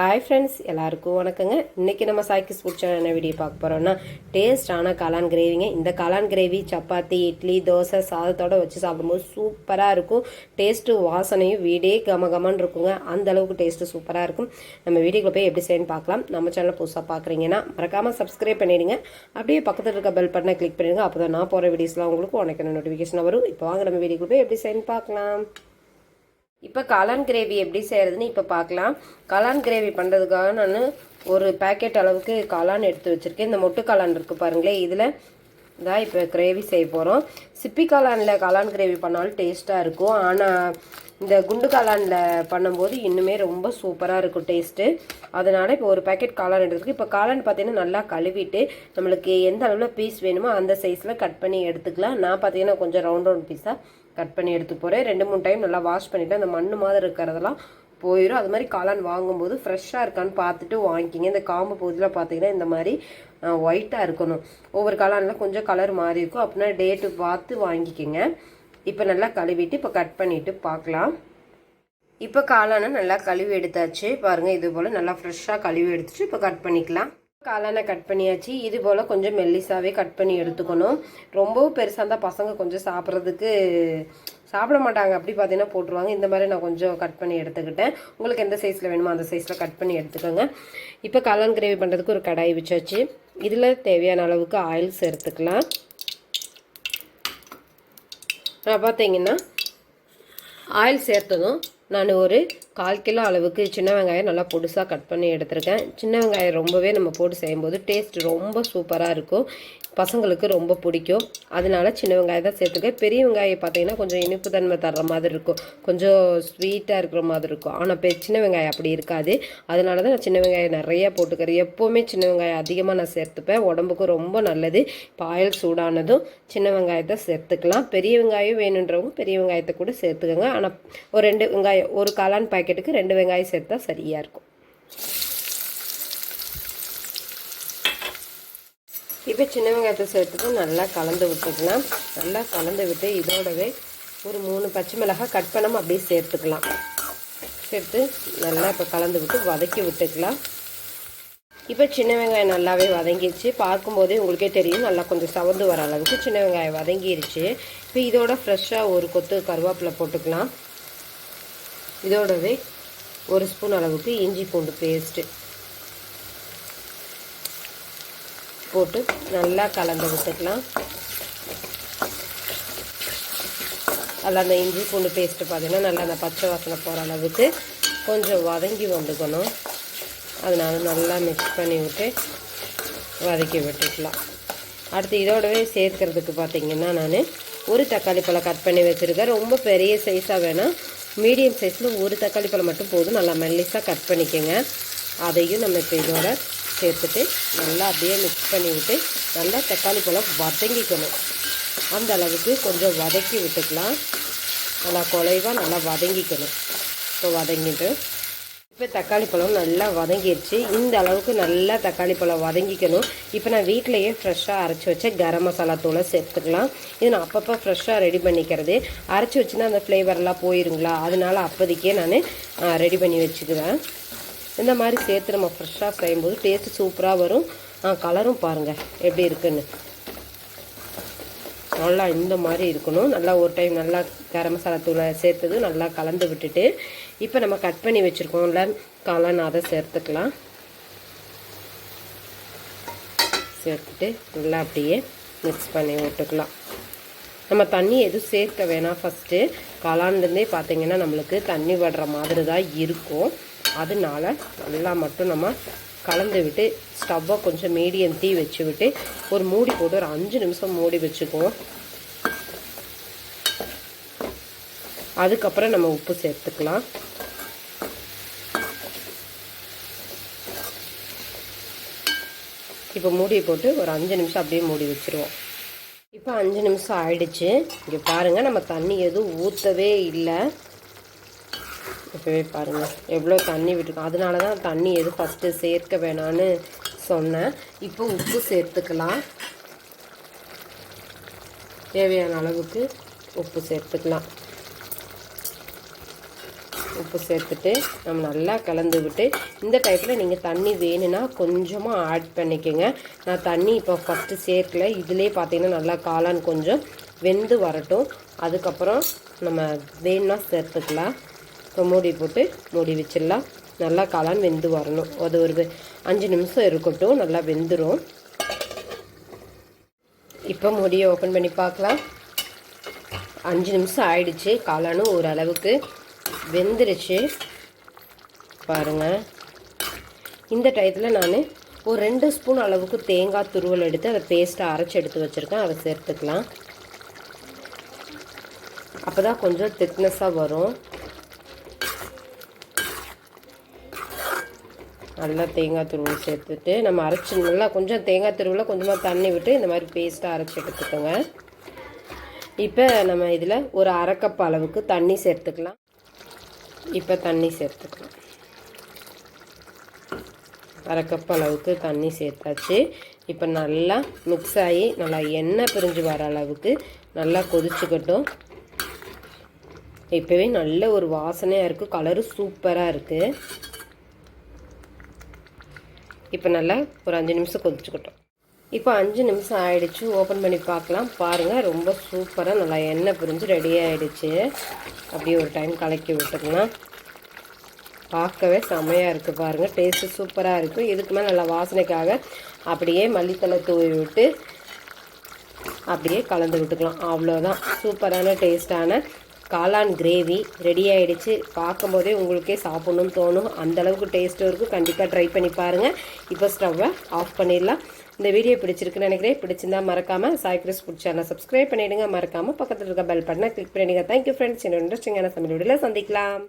Hi friends எல்லாருக்கும் வணக்கங்க. இன்றைக்கி நம்ம சாய்க்கிஸ் பிடிச்ச என்ன வீடியோ பார்க்க போகிறோம்னா டேஸ்டான காளான் கிரேவிங்க இந்த காளான் கிரேவி சப்பாத்தி இட்லி தோசை சாதத்தோடு வச்சு சாப்பிடும்போது சூப்பராக இருக்கும். டேஸ்ட்டு வாசனையும் வீடே கமகமான்னு இருக்குங்க. அந்த அளவுக்கு டேஸ்ட்டு சூப்பராக இருக்கும். நம்ம வீடியோக்குள்ள போய் எப்படி செய்யணும்னு பார்க்கலாம். நம்ம சேனல் புதுசாக பார்க்குறீங்கன்னா மறக்காமல் சப்ஸ்கிரைப் பண்ணிடுங்க. அப்படியே பக்கத்தில் இருக்க பெல் பட்டனை கிளிக் பண்ணிடுங்க. அப்போ தான் நான் போகிற வீடியோஸ்லாம் உங்களுக்கு உனக்கு நோட்டிஃபிகேஷன் வரும். இப்போ வாங்க நம்ம வீடியோக்குள்ள போய் எப்படி செய்யணும்னு பார்க்கலாம். இப்போ காளான் கிரேவி எப்படி செய்கிறதுன்னு இப்போ பார்க்கலாம் காளான் கிரேவி பண்ணுறதுக்காக நான் ஒரு பேக்கெட் அளவுக்கு காளான் எடுத்து வச்சுருக்கேன். இந்த மொட்டு காளான் இருக்குது பாருங்களேன் இதில் தான் இப்போ கிரேவி செய்ய போகிறோம் சிப்பி காளானில் காளான் கிரேவி பண்ணாலும் டேஸ்ட்டாக இருக்கும். ஆனால் இந்த குண்டு காளானில் பண்ணும்போது இன்னுமே ரொம்ப சூப்பராக இருக்கும் டேஸ்ட்டு. அதனால் இப்போ ஒரு பேக்கெட் காளான் எடுத்துருக்கு. இப்போ காளான் பார்த்தீங்கன்னா நல்லா கழுவிட்டு நம்மளுக்கு எந்த அளவில் பீஸ் வேணுமோ அந்த சைஸில் கட் பண்ணி எடுத்துக்கலாம். நான் பார்த்தீங்கன்னா கொஞ்சம் ரவுண்ட் ரவுண்ட் பீஸாக கட் பண்ணி எடுத்து போகிறேன் ரெண்டு மூணு டைம் நல்லா வாஷ் பண்ணிவிட்டு அந்த மண் மாதிரி இருக்கிறதெல்லாம் போயிடும் அது மாதிரி காளான் வாங்கும்போது ஃப்ரெஷ்ஷாக இருக்கான்னு பார்த்துட்டு வாங்கிக்கிங்க. இந்த காம்பு பகுதியில் பார்த்தீங்கன்னா இந்த மாதிரி ஒயிட்டாக இருக்கணும். ஒவ்வொரு காளானில் கொஞ்சம் கலர் மாறி இருக்கும். அப்படின்னா டேட்டு பார்த்து வாங்கிக்கோங்க. இப்போ நல்லா கழுவிட்டு இப்போ கட் பண்ணிவிட்டு பார்க்கலாம் இப்போ காளானை நல்லா கழுவி எடுத்தாச்சு. பாருங்கள் இது போல் நல்லா ஃப்ரெஷ்ஷாக கழுவி எடுத்துட்டு இப்போ கட் பண்ணிக்கலாம். காளானை கட் பண்ணியாச்சு. இது போல் கொஞ்சம் மெல்லிசாவே கட் பண்ணி எடுத்துக்கணும். ரொம்பவும் பெருசாக இருந்தால் பசங்க கொஞ்சம் சாப்பிட்றதுக்கு சாப்பிட மாட்டாங்க. அப்படி பார்த்தீங்கன்னா போட்டுருவாங்க. இந்த மாதிரி நான் கொஞ்சம் கட் பண்ணி எடுத்துக்கிட்டேன். உங்களுக்கு எந்த சைஸில் வேணுமோ அந்த சைஸில் கட் பண்ணி எடுத்துக்கோங்க. இப்போ காளான் கிரேவி பண்ணுறதுக்கு ஒரு கடாய் வச்சாச்சு. இதில் தேவையான அளவுக்கு ஆயில் சேர்த்துக்கலாம். நான் பார்த்தீங்கன்னா ஆயில் சேர்த்ததும் நான் ஒரு கால் கிலோ அளவுக்கு சின்ன வெங்காயம் நல்லா பொடுசாக கட் பண்ணி எடுத்திருக்கேன். சின்ன வெங்காயம் ரொம்பவே நம்ம போட்டு செய்யும்போது டேஸ்ட் ரொம்ப சூப்பராக இருக்கும். பசங்களுக்கு ரொம்ப பிடிக்கும். அதனால சின்ன வெங்காயம் தான் சேர்த்துக்கேன். பெரிய வெங்காயம் பார்த்தீங்கன்னா கொஞ்சம் இனிப்பு தன்மை தர்ற மாதிரி இருக்கும். கொஞ்சம் ஸ்வீட்டாக இருக்கிற மாதிரி இருக்கும். ஆனால் பெ சின்ன வெங்காயம் அப்படி இருக்காது. அதனால தான் நான் சின்ன வெங்காயம் நிறையா போட்டுக்கிறேன். எப்போவுமே சின்ன வெங்காயம் அதிகமாக நான் சேர்த்துப்பேன். உடம்புக்கும் ரொம்ப நல்லது. இப்போ ஆயில் சூடானதும் சின்ன வெங்காயத்தை சேர்த்துக்கலாம். பெரிய வெங்காயம் வேணுன்றவங்க பெரிய வெங்காயத்தை கூட சேர்த்துக்கோங்க. ஆனால் ஒரு ரெண்டு வெங்காயம் ஒரு காளான் பாக்கெட்டுக்கு ரெண்டு வெங்காயம் சேர்த்தா சரியாக இருக்கும். இப்போ சின்ன வெங்காயத்தை சேர்த்துட்டு நல்லா கலந்து விட்டுக்கலாம். நல்லா கலந்து விட்டு இதோடவே ஒரு மூணு பச்சை மிளகாய் கட் பண்ணாமல் அப்படியே சேர்த்துக்கலாம். சேர்த்து நல்லா இப்போ கலந்து விட்டு வதக்கி விட்டுக்கலாம். இப்போ சின்ன வெங்காயம் நல்லாவே வதங்கிடுச்சு பார்க்கும்போதே உங்களுக்கே தெரியும் நல்லா கொஞ்சம் சவந்து வர அளவுக்கு சின்ன வெங்காயம் வதங்கிருச்சு. இப்போ இதோட ஃப்ரெஷ்ஷாக ஒரு கொத்து கருவேப்பிலை போட்டுக்கலாம். இதோடவே ஒரு ஸ்பூன் அளவுக்கு இஞ்சி பூண்டு பேஸ்ட்டு போட்டு நல்லா கலந்து விட்டுக்கலாம். நல்லா அந்த இஞ்சி பூண்டு பேஸ்ட்டு பார்த்தீங்கன்னா நல்லா அந்த பச்சை வாசனை போகிற அளவுக்கு கொஞ்சம் வதங்கி வந்துக்கணும். அதனால நல்லா மிக்ஸ் பண்ணி விட்டு வதக்கி விட்டுக்கலாம். அடுத்து இதோடவே சேர்க்கறதுக்கு பார்த்தீங்கன்னா நான் ஒரு தக்காளி பழம் கட் பண்ணி வச்சுருக்கேன். ரொம்ப பெரிய சைஸாக வேணாம். மீடியம் சைஸில் ஒரு தக்காளி பழம் மட்டும் போதும். நல்லா மெல்லிஸாக கட் பண்ணிக்கோங்க. அதையும் நம்ம இப்போ இதோட சேர்த்துட்டு நல்லா அப்படியே மிக்ஸ் பண்ணிவிட்டு நல்லா தக்காளி பழம் வதங்கிக்கணும். அந்த அளவுக்கு கொஞ்சம் வதக்கி விட்டுக்கலாம். நல்லா குலைவாக நல்லா வதங்கிக்கணும். இப்போ வதங்கிட்டு இப்போ தக்காளி பழம் நல்லா வதங்கிடுச்சு இந்த அளவுக்கு நல்லா தக்காளி பழம் வதங்கிக்கணும். இப்போ நான் வீட்டிலையே ஃப்ரெஷ்ஷாக அரைச்சி வச்ச கரம் மசாலா தூளை சேர்த்துக்கலாம். இது நான் அப்பப்போ ஃப்ரெஷ்ஷாக ரெடி பண்ணிக்கிறது. அரைச்சி வச்சுன்னா அந்த ஃப்ளேவர்லாம் போயிருங்களா? அதனால அப்போதைக்கே நான் ரெடி பண்ணி வச்சுக்குவேன். இந்த மாதிரி சேர்த்து நம்ம ஃப்ரெஷ்ஷாக செய்யும்போது டேஸ்ட்டு சூப்பராக வரும். கலரும் பாருங்கள் எப்படி இருக்குன்னு. நல்லா இந்த மாதிரி இருக்கணும். நல்லா ஒரு டைம் நல்லா கரம் மசாலா தூளை சேர்த்தது நல்லா கலந்து விட்டுட்டு இப்போ நம்ம கட் பண்ணி வச்சுருக்கோம்ல காளான் அதை சேர்த்துக்கலாம். சேர்த்துட்டு நல்லா அப்படியே மிக்ஸ் பண்ணி விட்டுக்கலாம். நம்ம தண்ணி எதுவும் சேர்க்க வேணாம். ஃபஸ்ட்டு காளான்லேருந்தே பார்த்தீங்கன்னா நம்மளுக்கு தண்ணி விடுற மாதிரி தான் இருக்கும். அதனால நல்லா மட்டும் நம்ம கலந்து விட்டு ஸ்டவ்வை கொஞ்சம் மீடியம் தீ வச்சு விட்டு ஒரு மூடி போட்டு ஒரு அஞ்சு நிமிஷம் மூடி வச்சுக்குவோம். அதுக்கப்புறம் நம்ம உப்பு சேர்த்துக்கலாம். இப்போ மூடி போட்டு ஒரு அஞ்சு நிமிஷம் அப்படியே மூடி வச்சுருவோம். இப்போ அஞ்சு நிமிஷம் ஆயிடுச்சு. இங்கே பாருங்கள் நம்ம தண்ணி எதுவும் ஊற்றவே இல்லை. இப்போவே பாருங்கள் எவ்வளோ தண்ணி விட்டுருக்கோம். அதனால தான் தண்ணி எது ஃபஸ்ட்டு சேர்க்க வேணான்னு சொன்னேன். இப்போ உப்பு சேர்த்துக்கலாம். தேவையான அளவுக்கு உப்பு சேர்த்துக்கலாம். உப்பு சேர்த்துட்டு நம்ம நல்லா கலந்து விட்டு இந்த டைப்பில் நீங்கள் தண்ணி வேணும்னா கொஞ்சமாக ஆட் பண்ணிக்கோங்க. நான் தண்ணி இப்போ ஃபஸ்ட்டு சேர்க்கல. இதிலே பார்த்தீங்கன்னா நல்லா காளான் கொஞ்சம் வெந்து வரட்டும். அதுக்கப்புறம் நம்ம வேணும்னா சேர்த்துக்கலாம். ஸோ மூடி போட்டு மூடி வச்சிடலாம். நல்லா காளான் வெந்து வரணும். அது ஒரு அஞ்சு நிமிஷம் இருக்கட்டும். நல்லா வெந்துடும் இப்போ மூடியை ஓப்பன் பண்ணி பார்க்கலாம். அஞ்சு நிமிஷம் ஆயிடுச்சு. காளானும் ஓரளவுக்கு வெந்துருச்சு. பாருங்கள் இந்த டயத்தில் நான் ஒரு ரெண்டு ஸ்பூன் அளவுக்கு தேங்காய் துருவல் எடுத்து அதை பேஸ்ட்டை அரைச்சி எடுத்து வச்சுருக்கேன். அதை சேர்த்துக்கலாம். அப்போ தான் கொஞ்சம் திக்னஸாக வரும். நல்லா தேங்காய் துருவல் சேர்த்துட்டு நம்ம அரைச்சி நல்லா கொஞ்சம் தேங்காய் துருவில் கொஞ்சமாக தண்ணி விட்டு இந்த மாதிரி பேஸ்ட்டாக அரைச்சி எடுத்துக்கோங்க. இப்போ நம்ம இதில் ஒரு அரைக்கப் அளவுக்கு தண்ணி சேர்த்துக்கலாம். இப்போ தண்ணி சேர்த்துக்கலாம். அரைக்கப் அளவுக்கு தண்ணி சேர்த்தாச்சு. இப்போ நல்லா மிக்ஸ் ஆகி நல்லா எண்ணெய் பிரிஞ்சு வர அளவுக்கு நல்லா கொதிச்சுக்கட்டும். இப்போவே நல்ல ஒரு வாசனையாக இருக்குது கலரு சூப்பராக இருக்குது இப்போ நல்லா ஒரு அஞ்சு நிமிஷம் கொதிச்சுக்கிட்டோம். இப்போ அஞ்சு நிமிஷம் ஆயிடுச்சு ஓப்பன் பண்ணி பார்க்கலாம். பாருங்கள் ரொம்ப சூப்பராக நல்லா எண்ணெய் பிரிஞ்சு ரெடி ஆகிடுச்சு அப்படியே ஒரு டைம் கலக்கி விட்டுக்கலாம் பார்க்கவே செம்மையாக இருக்குது பாருங்கள் டேஸ்ட்டு சூப்பராக இருக்கும் இதுக்கு மேலே நல்லா வாசனைக்காக அப்படியே மல்லித்தலை தூவி விட்டு அப்படியே கலந்து விட்டுக்கலாம். அவ்வளோதான் சூப்பரான டேஸ்டான காளான் கிரேவி ரெடி ஆகிடுச்சு பார்க்கும்போதே உங்களுக்கே சாப்பிட்ணுன்னு தோணும். அந்தளவுக்கு டேஸ்ட்டும் இருக்கும் கண்டிப்பாக ட்ரை பண்ணி பாருங்கள் இப்போ ஸ்டவ்வை ஆஃப் பண்ணிடலாம். இந்த வீடியோ பிடிச்சிருக்குன்னு நினைக்கிறேன். பிடிச்சிருந்தா மறக்காமல் சாய்க்ரிஸ் ஃபுட் சேனல் சப்ஸ்கிரைப் பண்ணிவிடுங்க மறக்காமல் பக்கத்தில் இருக்க பெல் பட்டனை கிளிக் பண்ணிவிடுங்க தேங்க்யூ ஃப்ரெண்ட்ஸ் இன்னொரு இன்ட்ரெஸ்டிங்கான சமையல் வீடியோவில் சந்திக்கலாம்.